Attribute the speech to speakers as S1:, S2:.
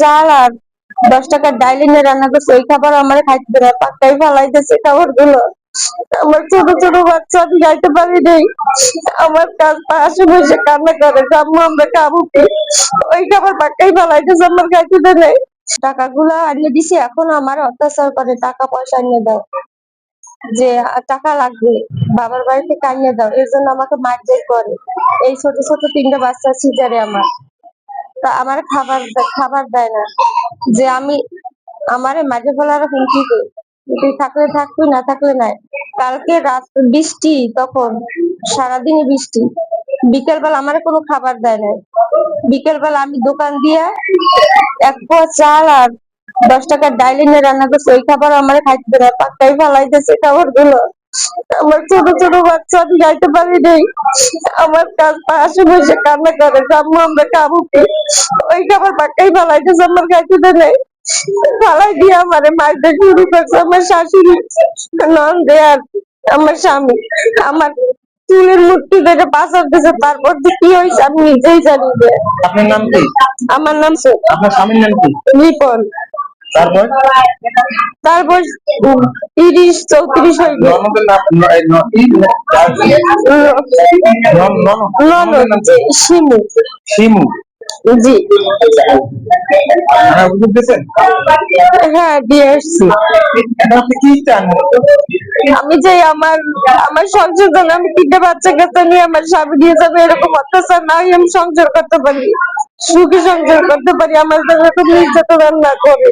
S1: চাল আর দশ টাকার ডাইল এনে রান্না করছে ওই খাবার আমার খাইতে না, পাক্কাই ফালাইতেছে খাবারগুলো আমার ছোট ছোট বাচ্চা আমি খাইতে পারি নাই। আমার কাজ পাশে বসে কান্না করে, আম্মু, আমরা খাব কি? ওই খাবার পাক্কাই ফালাইতেছে, আমার খাইতে দেয় নাই। টাকাগুলো আনিয়ে দিছি, এখন আমার অত্যাচার করে, টাকা পয়সা আনিয়ে দাও। যে, টাকা লাগবে, বাবার বাড়ি থেকে দাও, এর জন্য আমাকে মারধর করে। এই ছোট ছোট তিনটা বাচ্চা সিজারে আমার। আমার খাবার খাবার দেয় না। যে আমি, আমারে মাঝে ফেলার হুমকি তুই থাকলে থাকবি না থাকলে নাই। কালকে রাত বৃষ্টি, তখন সারাদিনই বৃষ্টি। বিকেল বেলা আমার কোনো খাবার দেয় না বিকেল বেলা আমি দোকান দিয়ে এক পোয়া চাল আর দশ টাকার ডাইল এনে রান্না করছে, ওই খাবার আমার খাইতে দেয় না। পাক্কাই ফালাইতেছে খাবারগুলো আমার ছোট ছোট বাচ্চা আমি খাইতে পারি নাই। আমার কাজ পাশে বসে কান্না করে। আম্মু আমরা খাব কি ওই খাবার পাক্কাই ফালাইতেছে আমার খাইতে দেয় নাই। ফালাই দিয়ে আমারে মারতে শুরু করছে আমার শাশুড়ি নন্দে আর আমার স্বামী। আমার চুলের মুঠি দেখে পাশার দিছে তারপর কি হয়েছে আমি নিজেই জানি
S2: আপনার নাম কি?
S1: আমার নাম
S2: আপনার স্বামীর নাম কি?
S1: রিপন।
S2: তারপর?
S1: তিরিশ চৌত্রিশ
S2: কি?
S1: শিমু।
S2: শিমু।
S1: জি।
S2: হ্যাঁ
S1: হ্যাঁ দিয়ে আমি যে আমার আমার সংসার যেন আমি তিনটে বাচ্চা কাচ্চা নিয়ে আমার স্বামী দিয়ে যাবে এরকম অত্যাচার না হয়ে আমি সংসার করতে পারি। সুখী সংসার করতে পারি আমার যেন নির্যাতন না করে।